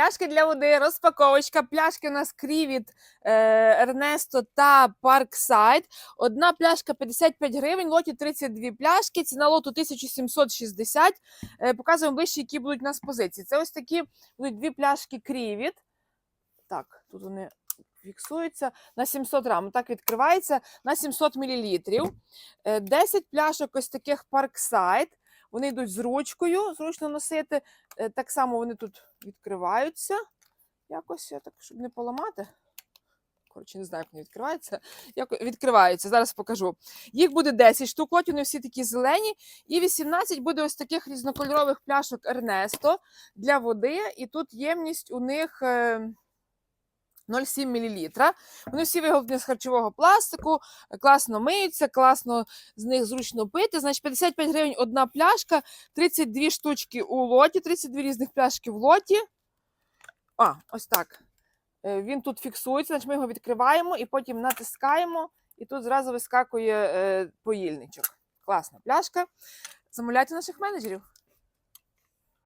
Пляшки для води, розпаковочка. Пляшки у нас Крівіт, Ернесто та Парксайд. Одна пляшка 55 гривень, лоті 32 пляшки, ціна лоту 1760. Е, Показуємо ближче, які будуть у нас позиції. Це ось такі будуть дві пляшки Крівіт. Так, тут вони фіксуються на 700 грам. Так відкривається на 700 мл. 10 пляшок ось таких Parkside. Вони йдуть з ручкою, зручно носити. Е, Так само вони тут відкриваються. Якось, я так, щоб не поламати. Коротше, не знаю, як вони відкриваються. Як відкриваються, зараз покажу. Їх буде 10 штук, от вони всі такі зелені. І 18 буде ось таких різнокольорових пляшок Ернесто для води. І тут ємність у них. Е, 0,7 мл. Вони всі виготовлені з харчового пластику, класно миються, класно з них зручно пити. Значить, 55 гривень одна пляшка, 32 штучки у лоті, 32 різних пляшки в лоті. А, ось так. Е, Він тут фіксується, значить ми його відкриваємо і потім натискаємо, і тут зразу вискакує е, поїльничок. Класна пляшка. Замовляйте наших менеджерів.